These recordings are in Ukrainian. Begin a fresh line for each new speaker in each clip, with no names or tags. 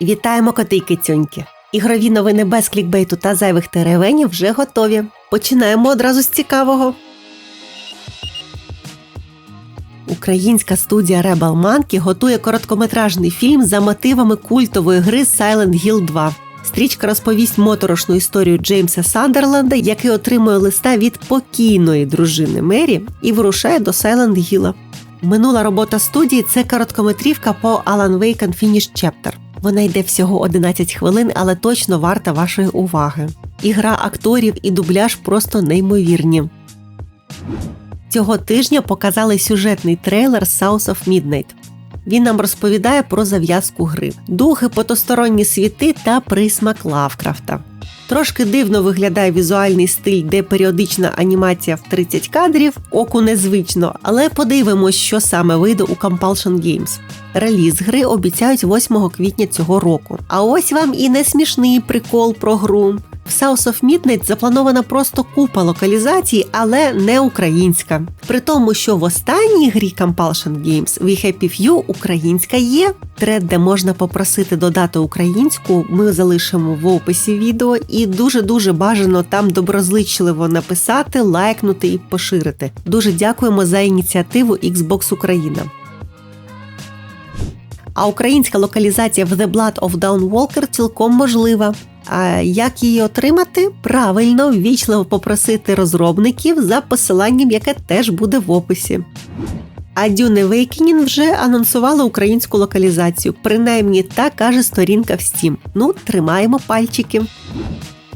Вітаємо коти кицюньки! Ігрові новини без клікбейту та зайвих теревенів вже готові. Починаємо одразу з цікавого. Українська студія Rebel Monkey готує короткометражний фільм за мотивами культової гри Silent Hill 2. Стрічка розповість моторошну історію Джеймса Сандерленда, який отримує листа від покійної дружини Мері і вирушає до Сайленд Гіла. Минула робота студії це короткометрівка по Alan Wake Unfinished Chapter. Вона йде всього 11 хвилин, але точно варта вашої уваги. Ігра акторів і дубляж просто неймовірні. Цього тижня показали сюжетний трейлер South of Midnight. Він нам розповідає про зав'язку гри, духи, потосторонні світи та присмак Лавкрафта. Трошки дивно виглядає візуальний стиль, де періодична анімація в 30 кадрів, оку незвично, але подивимось, що саме вийде у Compulsion Games. Реліз гри обіцяють 8 квітня цього року. А ось вам і не смішний прикол про гру. В South of Midnight запланована просто купа локалізацій, але не українська. При тому, що в останній грі Compulsion Games We Happy Few українська є. Тред, де можна попросити додати українську, ми залишимо в описі відео, і дуже дуже бажано там доброзичливо написати, лайкнути і поширити. Дуже дякуємо за ініціативу Xbox Україна. А українська локалізація в The Blood of Dawn Walker цілком можлива. А як її отримати? Правильно, ввічливо попросити розробників за посиланням, яке теж буде в описі. А Dune Awakening вже анонсували українську локалізацію. Принаймні так каже сторінка в Steam. Ну, тримаємо пальчики.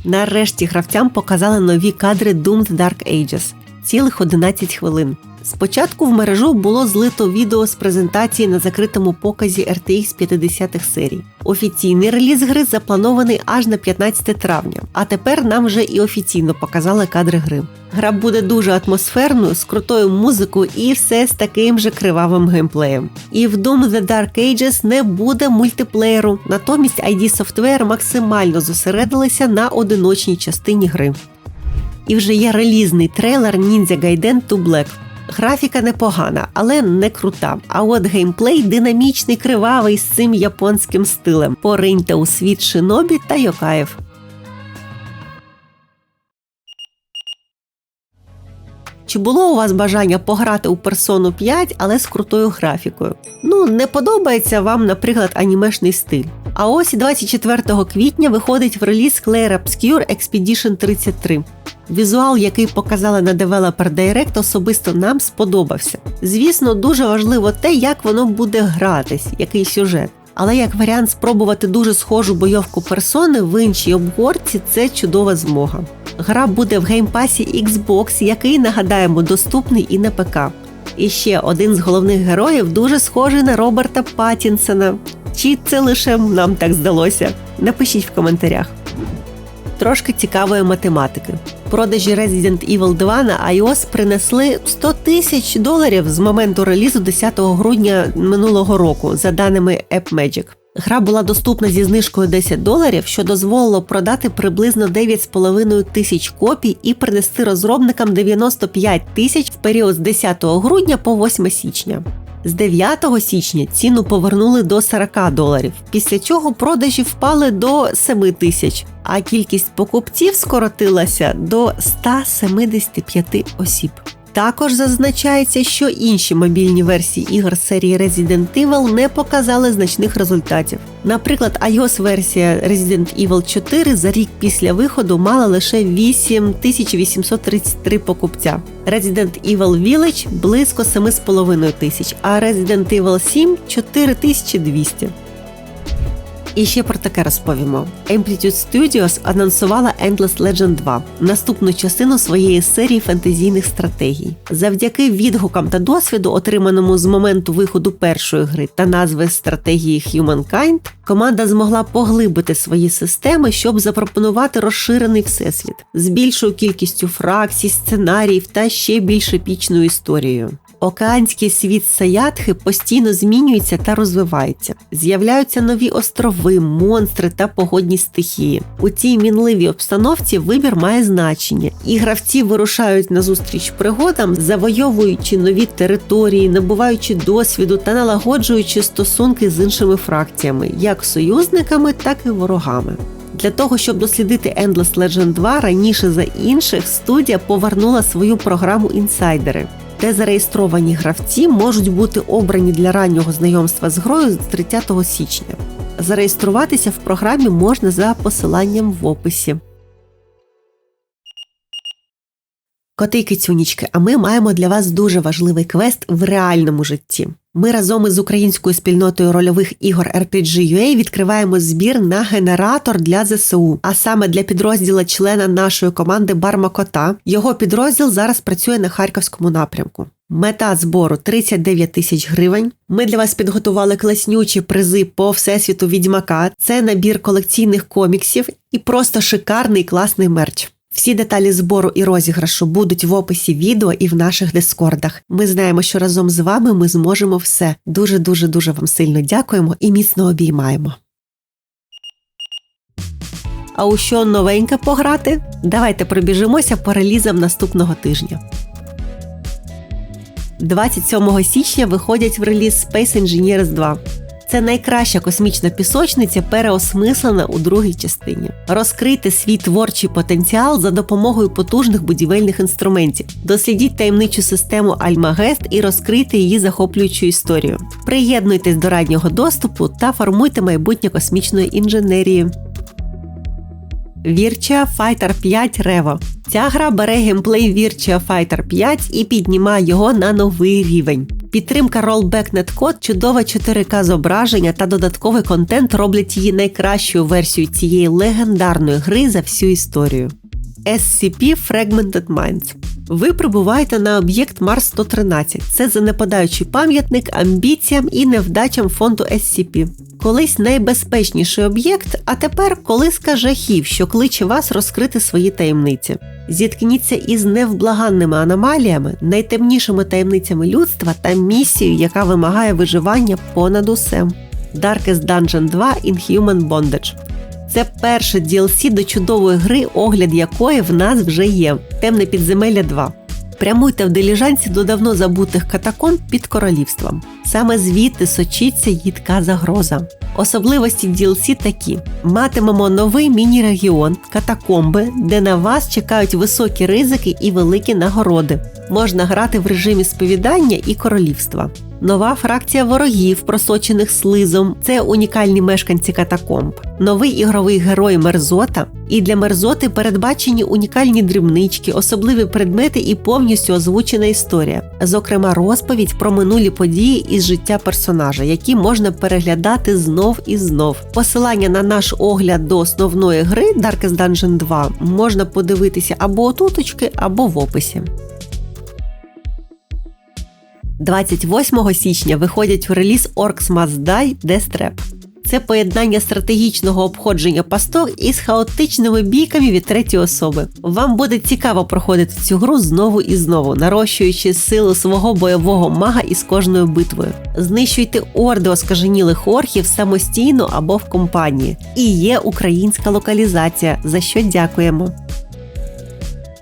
Нарешті гравцям показали нові кадри Doomed Dark Ages. Цілих 11 хвилин. Спочатку в мережу було злито відео з презентації на закритому показі RTX 50-х серій. Офіційний реліз гри запланований аж на 15 травня, а тепер нам вже і офіційно показали кадри гри. Гра буде дуже атмосферною, з крутою музикою і все з таким же кривавим геймплеєм. І в Doom The Dark Ages не буде мультиплеєру, натомість ID Software максимально зосередилися на одиночній частині гри. І вже є релізний трейлер Ninja Gaiden 2 Black. Графіка непогана, але не крута. А от геймплей динамічний, кривавий з цим японським стилем. Пориньте у світ шинобі та йокаїв. Чи було у вас бажання пограти у персону 5, але з крутою графікою? Ну, не подобається вам, наприклад, анімешний стиль. А ось 24 квітня виходить в реліз Clair Obscure Expedition 33. Візуал, який показали на Developer Direct, особисто нам сподобався. Звісно, дуже важливо те, як воно буде гратись, який сюжет. Але як варіант спробувати дуже схожу бойовку персони в іншій обгорці це чудова змога. Гра буде в геймпасі Xbox, який, нагадаємо, доступний і на ПК. І ще один з головних героїв дуже схожий на Роберта Паттінсона. Чи це лише нам так здалося? Напишіть в коментарях. Трошки цікавої математики. Продажі Resident Evil 2 на iOS принесли 100 тисяч доларів з моменту релізу 10 грудня минулого року, за даними AppMagic. Гра була доступна зі знижкою 10 доларів, що дозволило продати приблизно 9,5 тисяч копій і принести розробникам 95 тисяч в період з 10 грудня по 8 січня. З 9 січня ціну повернули до 40 доларів, після чого продажі впали до 7 тисяч, а кількість покупців скоротилася до 175 осіб. Також зазначається, що інші мобільні версії ігор серії Resident Evil не показали значних результатів. Наприклад, iOS-версія Resident Evil 4 за рік після виходу мала лише 8833 покупця. Resident Evil Village близько 7,5 тисяч, а Resident Evil 7 4200. І ще про таке розповімо. Amplitude Studios анонсувала Endless Legend 2, наступну частину своєї серії фентезійних стратегій. Завдяки відгукам та досвіду, отриманому з моменту виходу першої гри та назви стратегії Humankind, команда змогла поглибити свої системи, щоб запропонувати розширений всесвіт з більшою кількістю фракцій, сценаріїв та ще більш епічною історією. Океанський світ Саятхи постійно змінюється та розвивається. З'являються нові острови, монстри та погодні стихії. У цій мінливій обстановці вибір має значення, і гравці вирушають назустріч пригодам, завойовуючи нові території, набуваючи досвіду та налагоджуючи стосунки з іншими фракціями, як союзниками, так і ворогами. Для того, щоб дослідити Endless Legend 2 раніше за інших, студія повернула свою програму інсайдери, де зареєстровані гравці можуть бути обрані для раннього знайомства з грою з 30 січня. Зареєструватися в програмі можна за посиланням в описі. Коти кицюнічки, а ми маємо для вас дуже важливий квест в реальному житті. Ми разом із українською спільнотою рольових ігор RPG.ua відкриваємо збір на генератор для ЗСУ, а саме для підрозділа члена нашої команди Барма Кота. Його підрозділ зараз працює на харківському напрямку. Мета збору 39 тисяч гривень. Ми для вас підготували класнючі призи по всесвіту відьмака. Це набір колекційних коміксів і просто шикарний класний мерч. Всі деталі збору і розіграшу будуть в описі відео і в наших дискордах. Ми знаємо, що разом з вами ми зможемо все. Дуже дуже дуже вам сильно дякуємо і міцно обіймаємо. А у що новеньке пограти? Давайте пробіжимося по релізам наступного тижня. 27 січня виходять в реліз Space Engineers 2. Це найкраща космічна пісочниця, переосмислена у другій частині. Розкрити свій творчий потенціал за допомогою потужних будівельних інструментів. Дослідіть таємничу систему Альмагест і розкрити її захоплюючу історію. Приєднуйтесь до раннього доступу та формуйте майбутнє космічної інженерії. Virtua Fighter 5 Revo. Ця гра бере геймплей Virtua Fighter 5 і піднімає його на новий рівень. Підтримка Rollback Netcode, чудове 4К зображення та додатковий контент роблять її найкращою версією цієї легендарної гри за всю історію. SCP Fragmented Minds. Ви прибуваєте на об'єкт Марс 113. Це занепадаючий пам'ятник амбіціям і невдачам фонду SCP. Колись найбезпечніший об'єкт, а тепер колиска жахів, що кличе вас розкрити свої таємниці. Зіткніться із невблаганними аномаліями, найтемнішими таємницями людства та місією, яка вимагає виживання понад усе. Darkest Dungeon 2 Inhuman Bondage. Це перше DLC до чудової гри, огляд якої в нас вже є. Темне підземелля 2. Прямуйте в диліжанці до давно забутих катакомб під королівством. Саме звідти сочиться їдка загроза. Особливості DLC такі: матимемо новий міні-регіон, катакомби, де на вас чекають високі ризики і великі нагороди. Можна грати в режимі сповідання і королівства. Нова фракція ворогів, просочених слизом. Це унікальні мешканці катакомб, новий ігровий герой Мерзота. І для мерзоти передбачені унікальні дрібнички, особливі предмети і повністю озвучена історія, зокрема, розповідь про минулі події із життя персонажа, які можна переглядати знов і знов. Посилання на наш огляд до основної гри Darkest Dungeon 2 можна подивитися або отуточки, або в описі. 28 січня виходять в реліз Orcs Must Die Death Trap. Це поєднання стратегічного обходження пасток із хаотичними бійками від третьої особи. Вам буде цікаво проходити цю гру знову і знову, нарощуючи силу свого бойового мага із кожною битвою. Знищуйте орди оскаженілих орхів самостійно або в компанії. І є українська локалізація, за що дякуємо.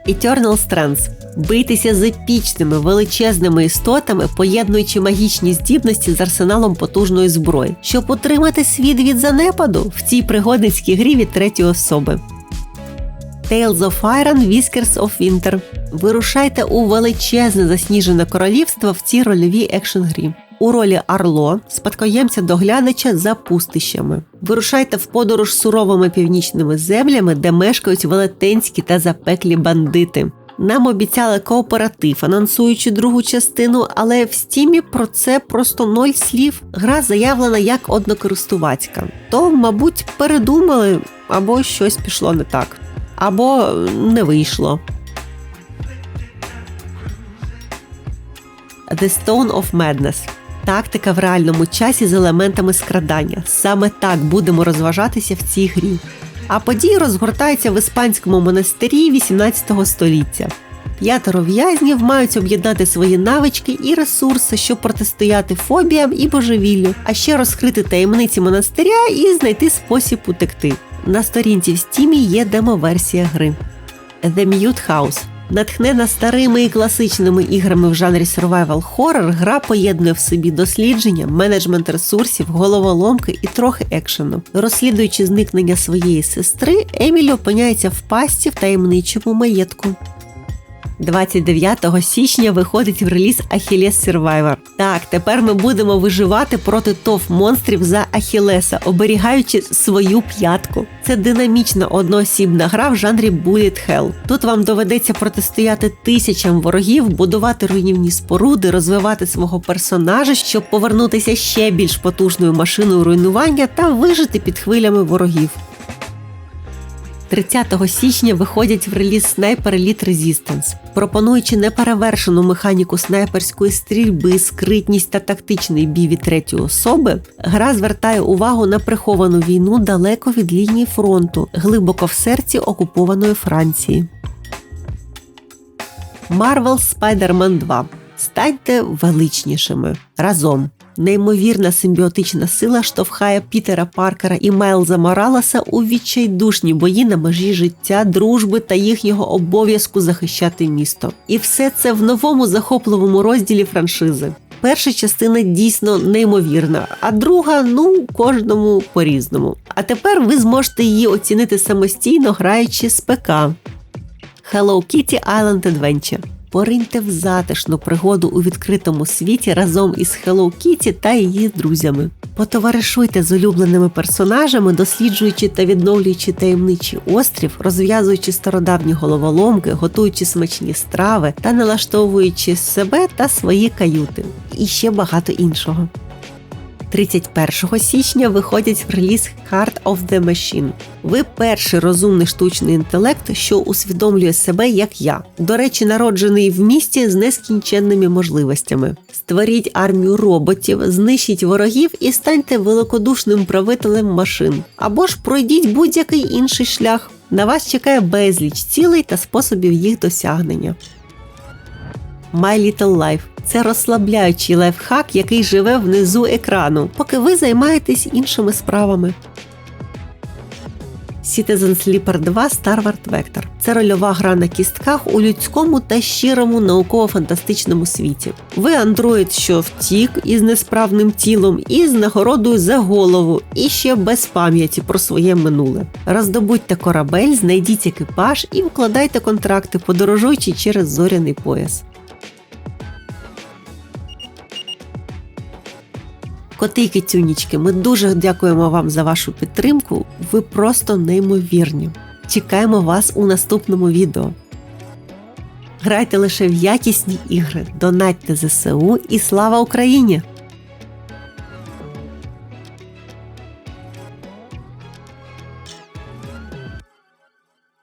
Eternal Strands битися з епічними величезними істотами, поєднуючи магічні здібності з арсеналом потужної зброї, щоб утримати світ від занепаду в цій пригодницькій грі від третьої особи. Tales of Iron Whiskers of Winter. Вирушайте у величезне засніжене королівство в цій рольовій екшн грі. У ролі Арло, спадкоємця доглядача за пустищами. Вирушайте в подорож суровими північними землями, де мешкають велетенські та запеклі бандити. Нам обіцяли кооператив, анонсуючи другу частину, але в стімі про це просто ноль слів. Гра заявлена як однокористувацька. То, мабуть, передумали або щось пішло не так, або не вийшло. The Stone of Madness Тактика в реальному часі з елементами скрадання. Саме так будемо розважатися в цій грі а події розгортаються в іспанському монастирі 18 століття. П'ятеро в'язнів мають об'єднати свої навички і ресурси, щоб протистояти фобіям і божевіллю, а ще розкрити таємниці монастиря і знайти спосіб утекти. На сторінці в стімі є демоверсія гри. The Mute House Натхнена старими і класичними іграми в жанрі survival horror, гра поєднує в собі дослідження, менеджмент ресурсів, головоломки і трохи екшену. Розслідуючи зникнення своєї сестри, Емілі опиняється в пасті в таємничому маєтку. 29 січня виходить в реліз Achilles Survivor. Так, тепер ми будемо виживати проти тов монстрів за Ахілеса, оберігаючи свою п'ятку. Це динамічна одноосібна гра в жанрі Bullet Hell. Тут вам доведеться протистояти тисячам ворогів, будувати руйнівні споруди, розвивати свого персонажа, щоб повернутися ще більш потужною машиною руйнування та вижити під хвилями ворогів. 30 січня виходять в реліз Sniper Elite Resistance. Пропонуючи неперевершену механіку снайперської стрільби, скритність та тактичний бій від третьої особи, гра звертає увагу на приховану війну далеко від лінії фронту, глибоко в серці окупованої Франції. Marvel Spider-Man 2. Станьте величнішими разом. Неймовірна симбіотична сила штовхає Пітера Паркера і Майлза Моралеса у відчайдушні бої на межі життя, дружби та їхнього обов'язку захищати місто. І все це в новому захопливому розділі франшизи. Перша частина дійсно неймовірна, а друга ну кожному по-різному. А тепер ви зможете її оцінити самостійно, граючи з ПК. Hello Kitty Island Adventure Пориньте в затишну пригоду у відкритому світі разом із Hello Kitty та її друзями. Потоваришуйте з улюбленими персонажами, досліджуючи та відновлюючи таємничий острів, розв'язуючи стародавні головоломки, готуючи смачні страви та налаштовуючи себе та свої каюти. І ще багато іншого. 31 січня виходять реліз Heart of the Machine. Ви перший розумний штучний інтелект, що усвідомлює себе як я. До речі, народжений в місті з нескінченними можливостями. Створіть армію роботів, знищіть ворогів і станьте великодушним правителем машин. Або ж пройдіть будь-який інший шлях. На вас чекає безліч цілей та способів їх досягнення. My Little Life це розслабляючий лайфхак, який живе внизу екрану, поки ви займаєтесь іншими справами. Citizen Sleeper 2 Starward Vector це рольова гра на кістках у людському та щирому науково-фантастичному світі. Ви андроїд, що втік із несправним тілом, і з нагородою за голову, і ще без пам'яті про своє минуле. Роздобудьте корабель, знайдіть екіпаж і вкладайте контракти, подорожуючи через зоряний пояс. Коти і кицюнічки, ми дуже дякуємо вам за вашу підтримку. Ви просто неймовірні. Чекаємо вас у наступному відео. Грайте лише в якісні ігри, донатьте ЗСУ і слава Україні!